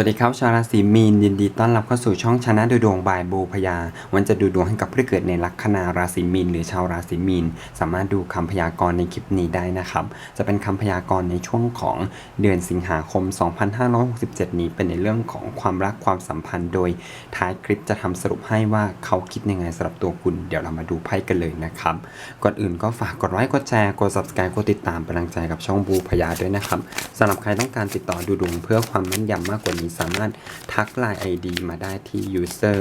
สวัสดีครับชาวราศีมีนยินดีต้อนรับเข้าสู่ช่องชนะดูดวงบายบูพยา วันจะดูดวงให้กับผู้เกิดในลัคนาราศีมีนหรือชาวราศีมีน สามารถดูคำพยากรณ์ในคลิปนี้ได้นะครับ จะเป็นคำพยากรณ์ในช่วงของเดือนสิงหาคม 2567 นี้เป็นในเรื่องของความรักความสัมพันธ์ โดยท้ายคลิปจะทำสรุปให้ว่าเขาคิดยังไงสำหรับตัวคุณ เดี๋ยวเรามาดูไพ่กันเลยนะครับ ก่อนอื่นก็ฝากกดไลค์กดแชร์กด subscribe กดติดตามเป็นกำลังใจกับช่องบูพยาด้วยนะครับสำหรับใครต้องการติดต่อดูดวงเพื่อความแม่นยำมากกว่านี้สามารถทักไลน์ ID มาได้ที่ user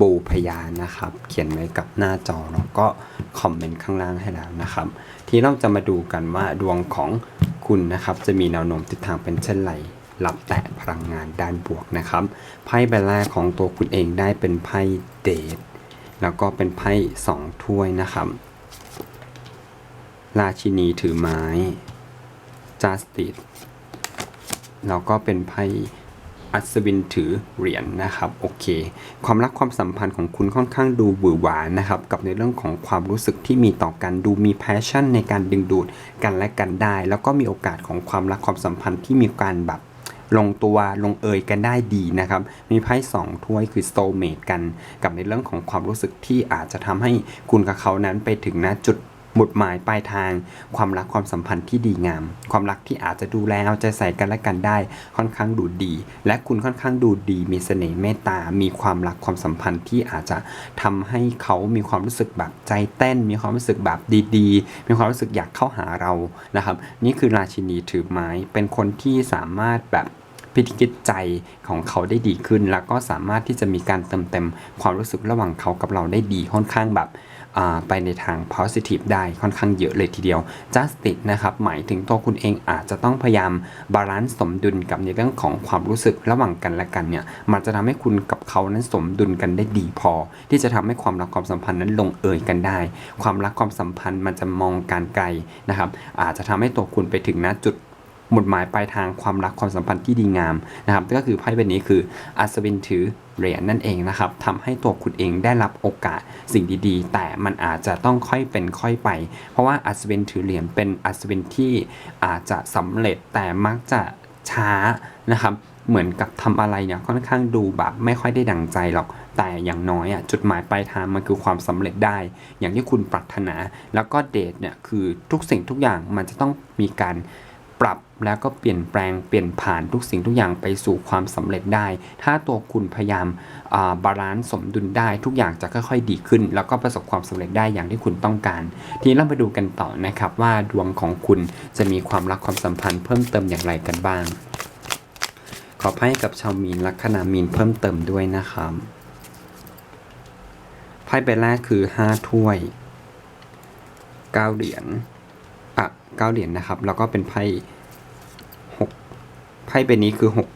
บูพยานะครับ เขียนไว้กับหน้าจอแล้วก็คอมเมนต์ข้างล่างให้แล้วนะครับ ที่เราจะมาดูกันว่าดวงของคุณนะครับจะมีแนวโน้มทิศทางเป็นเช่นไรรับแต่พลังงานด้านบวกนะครับไพ่ใบแรกของตัวคุณเองได้เป็นไพ่เดทแล้วก็เป็นไพ่สองถ้วยนะครับ ราชินีถือไม้ justice แล้วก็เป็นไพ่ อัศวินถือเหรียญนนะครับโอเค ความรักความสัมพันธ์ของคุณค่อนข้างดูหวือหวานะครับกับในเรื่องของความรู้สึกที่มีต่อกันดูมี passion ในการดึงดูดกันและกันได้ แล้วก็มีโอกาสของความรักความสัมพันธ์ที่มีการแบบลงตัวลงเอยกันได้ดีนะครับ มีไพ่สองถ้วยคือ soulmate กัน กับในเรื่องของความรู้สึกที่อาจจะทำให้คุณกับเขานั้นไปถึงณจุด หมุดหมายปลายทาง ความรักความสัมพันธ์ที่ดีงาม ความรักที่อาจจะดูแลเอาใจใส่กันและกันได้ ค่อนข้างดูดี และคุณค่อนข้างดูดี มีเสน่ห์เมตตา มีความรักความสัมพันธ์ที่อาจจะทำให้เขามีความรู้สึกแบบใจเต้น มีความรู้สึกแบบดีๆ มีความรู้สึกอยากเข้าหาเรานะครับ นี่คือราชินีถือไม้เป็นคนที่สามารถแบบพิจิตใจของเขาได้ดีขึ้น แล้วก็สามารถที่จะมีการเติมเต็มความรู้สึกระหว่างเขากับเราได้ดีค่อนข้างแบบ ไปในทาง positive ได้ค่อนข้างเยอะเลยทีเดียว justice นะครับหมายถึงตัวคุณเองอาจจะต้องพยายามบาลานซ์สมดุลกับในเรื่องของความรู้สึกระหว่างกันและกันเนี่ยมันจะทำให้คุณกับเขานั้นสมดุลกันได้ดีพอ ที่จะทำให้ความรักความสัมพันธ์นั้นลงเอยกันได้ ความรักความสัมพันธ์มันจะมองการไกลนะครับอาจจะทำให้ตัวคุณไปถึงณจุด หมุดหมายปลายทางความรักความสัมพันธ์ที่ดีงามนะครับก็คือไพ่ใบนี้คืออัศวินถือเหรียญนั่นเองนะครับทำให้ตัวคุณเองได้รับโอกาสสิ่งดีๆ แต่มันอาจจะต้องค่อยเป็นค่อยไป เพราะว่าอัศวินถือเหรียญเป็นอัศวินที่อาจจะสำเร็จแต่มักจะช้านะครับเหมือนกับทำอะไรเนี่ยค่อนข้างดูแบบไม่ค่อยได้ดังใจหรอกแต่อย่างน้อยอะจุดหมายปลายทางมันคือความสำเร็จได้ อย่างที่คุณปรารถนา แล้วก็เดทเนี่ยคือทุกสิ่งทุกอย่างมันจะต้องมีการ แล้วก็เปลี่ยนแปลงเปลี่ยนผ่านทุกสิ่งทุกอย่างไปสู่ความสำเร็จได้ ถ้าตัวคุณพยายามบาลานซ์สมดุลได้ทุกอย่างจะค่อยๆดีขึ้น แล้วก็ประสบความสำเร็จได้อย่างที่คุณต้องการ ทีนี้เราไปดูกันต่อนะครับว่าดวงของคุณจะมีความรักความสัมพันธ์เพิ่มเติมอย่างไรกันบ้าง ขอให้กับชาวมีนลัคนามีนเพิ่มเติมด้วยนะครับไพ่ใบแรกคือ 5 ถ้วย 9 เหรียญอะเก้าเหรียญนะครับ แล้วก็เป็นไพ่ พ่ใบนี้คือหก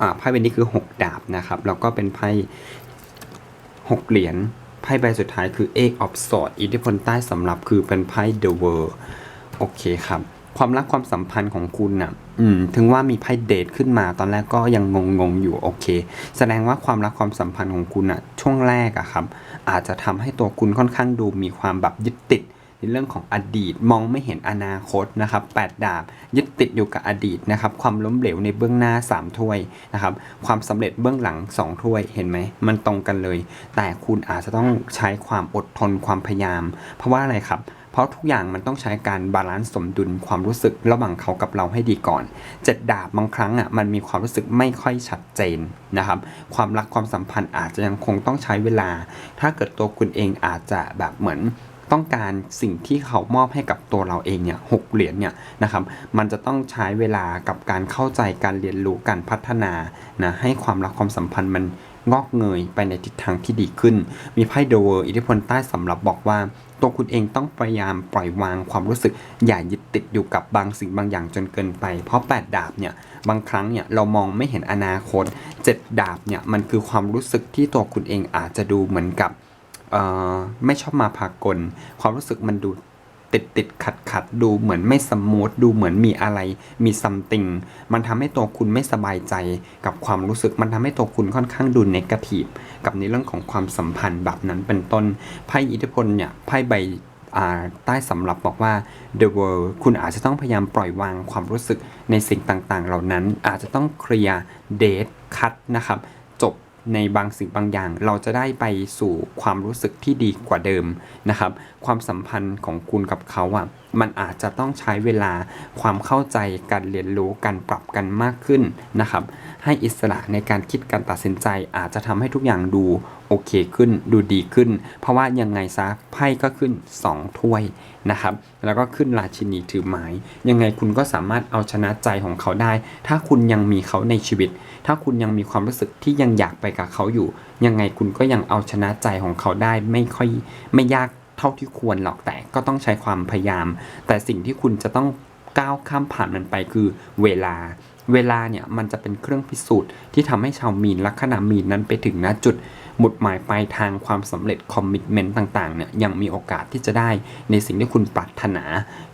อ่าไพ่ใบนี้คือหกดาบนะครับ แล้วก็เป็นไพ่หกเหรียญไพ่ใบสุดท้ายคือ Eight of Swords อิทธิพลใต้สำหรับคือเป็นไพ่ The World โอเคครับ ความรักความสัมพันธ์ของคุณน่ะ อืม ถึงว่ามีไพ่เดทขึ้นมา ตอนแรกก็ยังงงๆอยู่โอเค แสดงว่าความรักความสัมพันธ์ของคุณน่ะ ช่วงแรกอะครับ อาจจะทำให้ตัวคุณค่อนข้างดูมีความแบบยึดติด เรื่องของอดีต มองไม่เห็นอนาคตนะครับแปดดาบยึดติดอยู่กับอดีตนะครับความล้มเหลวในเบื้องหน้า 3 ถ้วยนะครับความสำเร็จเบื้องหลัง 2 ถ้วยเห็นไหมมันตรงกันเลย แต่คุณอาจจะต้องใช้ความอดทนความพยายาม เพราะว่าอะไรครับเพราะทุกอย่างมันต้องใช้การบาลานซ์สมดุลความรู้สึกระหว่างเขากับเราให้ดีก่อนเจ็ดดาบบางครั้งอะมันมีความรู้สึกไม่ค่อยชัดเจนนะครับ ความรักความสัมพันธ์อาจจะยังคงต้องใช้เวลา ถ้าเกิดตัวคุณเองอาจจะแบบเหมือน ต้องการสิ่งที่เขามอบให้กับตัวเราเองเนี่ยหกเหรียญเนี่ยนะครับมันจะต้องใช้เวลากับการเข้าใจการเรียนรู้การพัฒนานะให้ความรักความสัมพันธ์มันงอกเงยไปในทิศทางที่ดีขึ้น มีไพ่โดเวอร์อิทธิพลใต้สำหรับบอกว่า ตัวคุณเองต้องพยายามปล่อยวางความรู้สึก อย่ายึดติดอยู่กับบางสิ่งบางอย่างจนเกินไป เพราะแปดดาบเนี่ยบางครั้งเนี่ยเรามองไม่เห็นอนาคตเจ็ดดาบเนี่ยมันคือความรู้สึกที่ตัวคุณเองอาจจะดูเหมือนกับ ไม่ชอบมาพากล ความรู้สึกมันดูติดติดขัดขัดดูเหมือนไม่สมูทดูเหมือนมีอะไร มีซัมติงมันทำให้ตัวคุณไม่สบายใจกับความรู้สึก มันทำให้ตัวคุณค่อนข้างดูเนกาทีฟกับในเรื่องของความสัมพันธ์แบบนั้นเป็นต้นไพ่อิทธิพลเนี่ยไพ่ใบใต้สำรับบอกว่า the world คุณอาจจะต้องพยายามปล่อยวางความรู้สึกในสิ่งต่างๆ เหล่านั้นอาจจะต้องเคลียร์เดทคัดนะครับ ในบางสิ่งบางอย่าง เราจะได้ไปสู่ความรู้สึกที่ดีกว่าเดิมนะครับ ความสัมพันธ์ของคุณกับเขาอะ มันอาจจะต้องใช้เวลาความเข้าใจการเรียนรู้การปรับกันมากขึ้นนะครับ ให้อิสระในการคิดการตัดสินใจอาจจะทำให้ทุกอย่างดูโอเคขึ้นดูดีขึ้น เพราะว่ายังไงซะไพ่ก็ขึ้น 2 ถ้วยนะครับ แล้วก็ขึ้นราชินีถือไม้ยังไงคุณก็สามารถเอาชนะใจของเขาได้ ถ้าคุณยังมีเขาในชีวิต ถ้าคุณยังมีความรู้สึกที่ยังอยากไปกับเขาอยู่ ยังไงคุณก็ยังเอาชนะใจของเขาได้ไม่ค่อยไม่ยาก เท่าที่ควรหรอกแต่ก็ต้องใช้ความพยายาม แต่สิ่งที่คุณจะต้องก้าวข้ามผ่านมันไปคือเวลา เวลาเนี่ยมันจะเป็นเครื่องพิสูจน์ที่ทำให้ชาวมีนลัคนามีนนั้นไปถึงณจุดหมุดหมายปลายทางความสำเร็จคอมมิชเมนต์ต่างๆเนี่ยยังมีโอกาสที่จะได้ในสิ่งที่คุณปรารถนา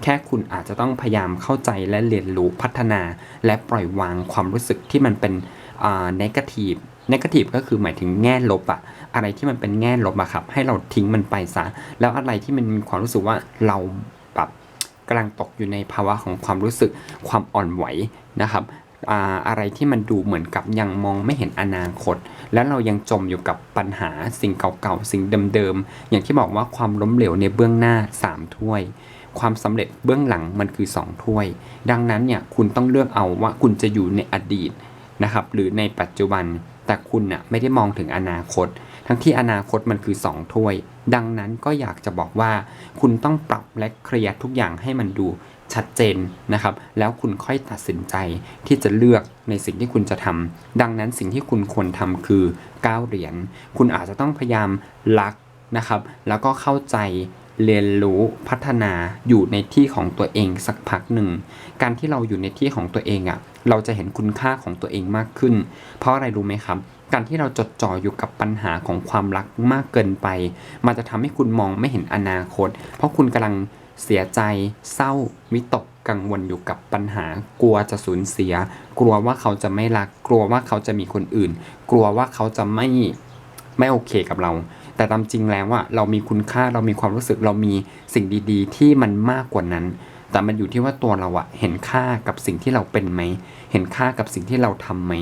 แค่คุณอาจจะต้องพยายามเข้าใจและเรียนรู้พัฒนา และปล่อยวางความรู้สึกที่มันเป็นอ่า negative นกาทีฟก็คือหมายถึงแง่ลบอะอะไรที่มันเป็นแง่ลบอะครับ ให้เราทิ้งมันไปซะ แล้วอะไรที่มันมีความรู้สึกว่าเราแบบกำลังตกอยู่ในภาวะของความรู้สึกความอ่อนไหวนะครับอะไรที่มันดูเหมือนกับยังมองไม่เห็นอนาคต แล้วเรายังจมอยู่กับปัญหาสิ่งเก่าๆ สิ่งเดิมๆ อย่างที่บอกว่าความล้มเหลวในเบื้องหน้า 3 ถ้วย ความสำเร็จเบื้องหลังมันคือ 2 ถ้วย ดังนั้นเนี่ยคุณต้องเลือกเอาว่าคุณจะอยู่ในอดีตนะครับหรือในปัจจุบัน แต่คุณน่ะไม่ได้มองถึงอนาคต ทั้งที่อนาคตมันคือ2ถ้วย ดังนั้นก็อยากจะบอกว่า คุณต้องปรับและเคลียร์ทุกอย่างให้มันดูชัดเจนนะครับ แล้วคุณค่อยตัดสินใจที่จะเลือกในสิ่งที่คุณจะทำดังนั้นสิ่งที่คุณควรทำคือก้าวเหรียญคุณอาจจะต้องพยายามรักนะครับ แล้วก็เข้าใจเรียนรู้พัฒนาอยู่ในที่ของตัวเองสักพักหนึ่ง การที่เราอยู่ในที่ของตัวเองอะ่ะ เราจะเห็นคุณค่าของตัวเองมากขึ้น เพราะอะไรรู้ไหมครับ การที่เราจดจ่ออยู่กับปัญหาของความรักมากเกินไป มันจะทำให้คุณมองไม่เห็นอนาคต เพราะคุณกำลังเสียใจ เศร้า วิตก กังวลอยู่กับปัญหา กลัวจะสูญเสีย กลัวว่าเขาจะไม่รัก กลัวว่าเขาจะมีคนอื่น กลัวว่าเขาจะไม่ ไม่โอเคกับเรา แต่ตามจริงแล้วว่าเรามีคุณค่า เรามีความรู้สึก เรามีสิ่งดี ๆ ที่มันมากกว่านั้น แต่มันอยู่ที่ว่าตัวเราอะเห็นค่ากับสิ่งที่เราเป็นไหม เห็นค่ากับสิ่งที่เราทำไหม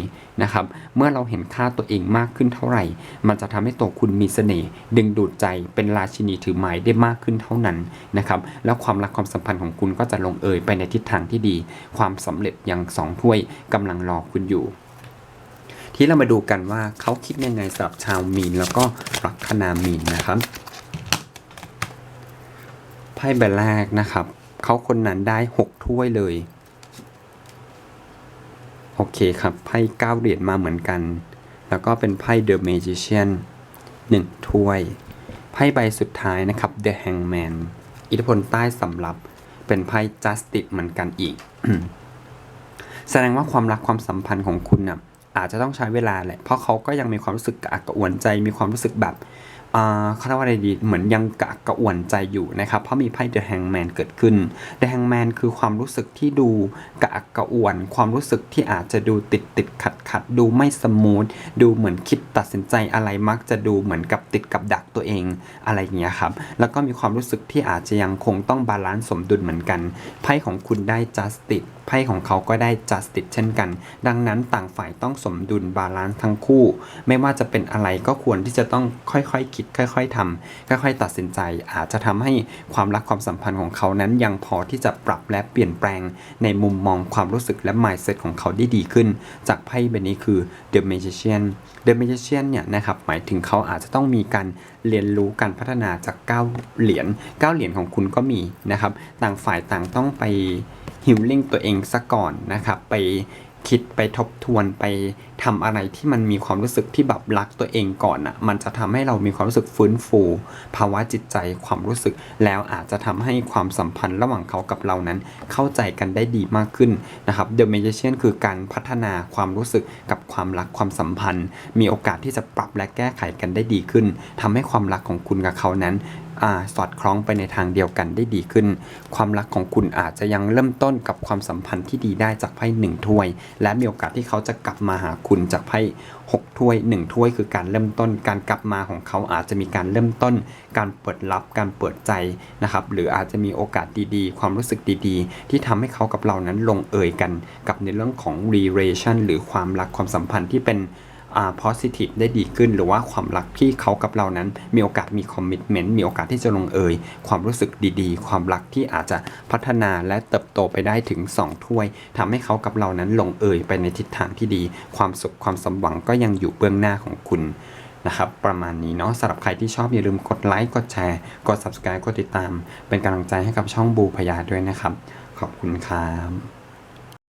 นะครับ เมื่อเราเห็นค่าตัวเองมากขึ้นเท่าไหร่ มันจะทำให้ตัวคุณมีเสน่ห์ดึงดูดใจเป็นราชินีถือไม้ได้มากขึ้นเท่านั้นนะครับ แล้วความรักความสัมพันธ์ของคุณก็จะลงเอยไปในทิศทางที่ดี ความสำเร็จอย่างสองถ้วยกำลังรอคุณอยู่ที่เรามาดูกันว่าเขาคิดยังไงสำหรับชาวมีนแล้วก็ลัคนามีนนะครับ ไพ่ใบแรกนะครับ เขาคนนั้นได้ 6 ถ้วยเลย โอเคครับ ไพ่เก้าเหรียญมาเหมือนกัน แล้วก็เป็นไพ่ The Magician 1 ถ้วย ไพ่ใบสุดท้ายนะครับ The Hangman อิทธิพลใต้สำรับเป็นไพ่ Justice เหมือนกันอีก แสดงว่าความรักความสัมพันธ์ของคุณน่ะอาจจะต้องใช้เวลาแหละ เพราะเขาก็ยังมีความรู้สึกกระอักกระอ่วนใจ มีความรู้สึกแบบ เขาเรียกว่าอะไรดี เหมือนยังกะอักระอ่วนใจอยู่นะครับ เพราะมีไพ่ The Hangman เกิดขึ้น The Hangman คือความรู้สึกที่ดูกะอักกระอ่วน ความรู้สึกที่อาจจะดูติดติดขัดขัดดูไม่สมูท ดูเหมือนคิดตัดสินใจอะไรมักจะดูเหมือนกับติดกับดักตัวเองอะไรอย่างเงี้ยครับ แล้วก็มีความรู้สึกที่อาจจะยังคงต้องบาลานซ์สมดุลเหมือนกัน ไพ่ของคุณได้ justice ไพ่ของเขาก็ได้ justice เช่นกัน ดังนั้นต่างฝ่ายต้องสมดุลบาลานซ์ทั้งคู่ ไม่ว่าจะเป็นอะไรก็ควรที่จะต้องค่อยๆคิดค่อยๆทำค่อยๆ ตัดสินใจ อาจจะทำให้ความรักความสัมพันธ์ของเขานั้นยังพอที่จะปรับและเปลี่ยนแปลงในมุมมองความรู้สึกและ mindset ของเขาได้ดีขึ้น จากไพ่ใบนี้คือ The Magician The Magician เนี่ยนะครับหมายถึงเขาอาจจะต้องมีการเรียนรู้การพัฒนาจาก 9 เหรียญ9เหรียญของคุณก็มีนะครับ ต่างฝ่ายต่างต้องไปฮิลลิ่งตัวเองซะก่อนนะครับไป คิดไปทบทวนไปทำอะไรที่มันมีความรู้สึกที่แบบรักตัวเองก่อนอะ่ะมันจะทำให้เรามีความรู้สึกฟื้นฟู ภาวะจิตใจความรู้สึก แล้วอาจจะทำให้ความสัมพันธ์ระหว่างเขากับเรานั้น เข้าใจกันได้ดีมากขึ้นนะครับ The Magician คือการพัฒนาความรู้สึกกับความรักความสัมพันธ์ มีโอกาสที่จะปรับและแก้ไขกันได้ดีขึ้นทำให้ความรักของคุณกับเขานั้น สอดคล้องไปในทางเดียวกันได้ดีขึ้น ความรักของคุณอาจจะยังเริ่มต้นกับความสัมพันธ์ที่ดีได้จากไพ่หนึ่งถ้วย และมีโอกาสที่เขาจะกลับมาหาคุณจากไพ่หกถ้วยหนึ่งถ้วยคือการเริ่มต้น การกลับมาของเขาอาจจะมีการเริ่มต้น การเปิดรับการเปิดใจนะครับหรืออาจจะมีโอกาสดีๆ ความรู้สึกดีๆ ที่ทำให้เขากับเรานั้นลงเอยกัน กับในเรื่องของ relation หรือความรักความสัมพันธ์ที่เป็น positive ได้ดีขึ้น หรือว่าความรักที่เขากับเรานั้น มีโอกาสมี commitment มีโอกาสที่จะลงเอย ความรู้สึกดีๆ ความรักที่อาจจะพัฒนาและเติบโตไปได้ถึง 2 ถ้วยทำให้เขากับเรานั้นลงเอยไปในทิศทางที่ดี ความสุขความสมหวังก็ยังอยู่เบื้องหน้าของคุณนะครับประมาณนี้เนาะสำหรับใครที่ชอบอย่าลืมกดไลค์กดแชร์กด subscribe กดติดตาม เป็นกำลังใจให้กับช่องบูพยาด้วยนะครับ ขอบคุณครับ